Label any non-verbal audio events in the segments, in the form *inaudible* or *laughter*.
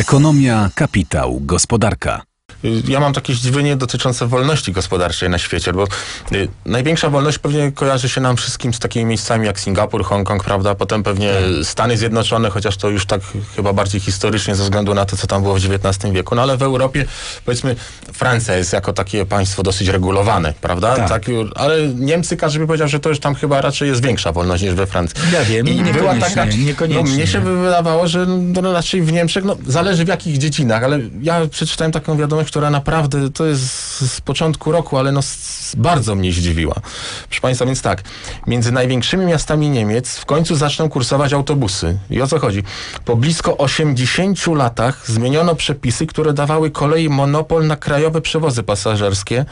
Ekonomia, kapitał, gospodarka. Ja mam takie zdziwienie dotyczące wolności gospodarczej na świecie, bo y, największa wolność pewnie kojarzy się nam wszystkim z takimi miejscami jak Singapur, Hongkong, prawda? Potem pewnie Stany Zjednoczone, chociaż to już tak chyba bardziej historycznie ze względu na to, co tam było w XIX wieku. No ale w Europie, powiedzmy, Francja jest jako takie państwo dosyć regulowane, prawda? Tak. ju- ale Niemcy, każdy by powiedział, że to już tam chyba raczej jest większa wolność niż we Francji. Ja wiem, I była niekoniecznie, taka, niekoniecznie. No, mnie się by wydawało, że no, raczej w Niemczech, no zależy w jakich dziedzinach, ale ja przeczytałem taką wiadomość, która naprawdę, to jest z początku roku, ale no bardzo mnie zdziwiła. Proszę Państwa, więc tak, między największymi miastami Niemiec w końcu zaczną kursować autobusy. I o co chodzi? Po blisko 80 latach zmieniono przepisy, które dawały kolei monopol na krajowe przewozy pasażerskie.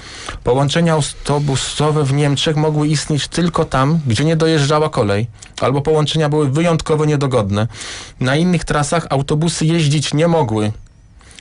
Połączenia autobusowe w Niemczech mogły istnieć tylko tam, gdzie nie dojeżdżała kolej, albo połączenia były wyjątkowo niedogodne. Na innych trasach autobusy jeździć nie mogły.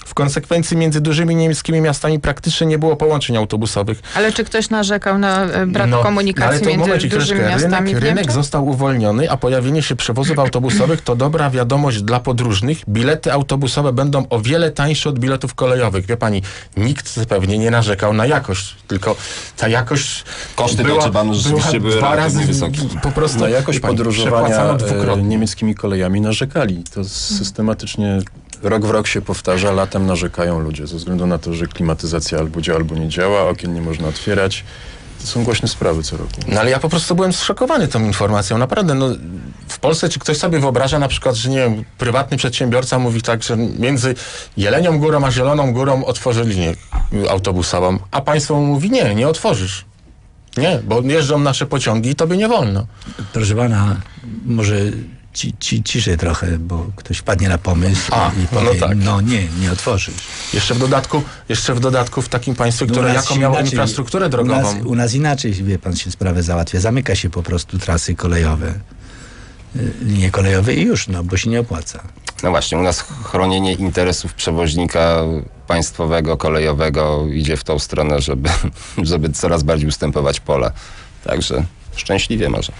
W konsekwencji między dużymi niemieckimi miastami praktycznie nie było połączeń autobusowych. Ale czy ktoś narzekał na e, brak No, ale komunikacji to między momencik, dużymi miastami rynek, w rynek został uwolniony, a pojawienie się przewozów autobusowych to dobra wiadomość dla podróżnych. Bilety autobusowe będą o wiele tańsze od biletów kolejowych. Wie pani, nikt pewnie nie narzekał na jakość, tylko ta jakość Koszty była, Deutsche Bahnu rzeczywiście były dwa razy wysokie. po prostu Na jakość podróżowania e, dwukrotnie. niemieckimi kolejami narzekali. To systematycznie rok w rok się powtarza, latem narzekają ludzie ze względu na to, że klimatyzacja albo działa, albo nie działa, okien nie można otwierać. To są głośne sprawy co roku. No ale ja po prostu byłem zszokowany tą informacją. Naprawdę, no w Polsce czy ktoś sobie wyobraża na przykład, że nie wiem, prywatny przedsiębiorca mówi tak, że między Jelenią Górą a Zieloną Górą otworzy linię autobusową, a państwo mu mówi nie, nie otworzysz. Nie, bo jeżdżą nasze pociągi i tobie nie wolno. Proszę pana, może ci, ci, ciszej trochę, bo ktoś wpadnie na pomysł A, i no powie, tak. no nie, nie otworzysz. Jeszcze w dodatku, jeszcze w dodatku w takim państwie, No u które się miało inaczej- infrastrukturę U drogową. nas, u nas inaczej, wie pan, się sprawę załatwia. Zamyka się po prostu trasy kolejowe, y, linie kolejowe i już, no, bo się nie opłaca. No właśnie, u nas chronienie interesów przewoźnika państwowego, kolejowego idzie w tą stronę, żeby, *laughs* żeby coraz bardziej ustępować pole. Także szczęśliwie może.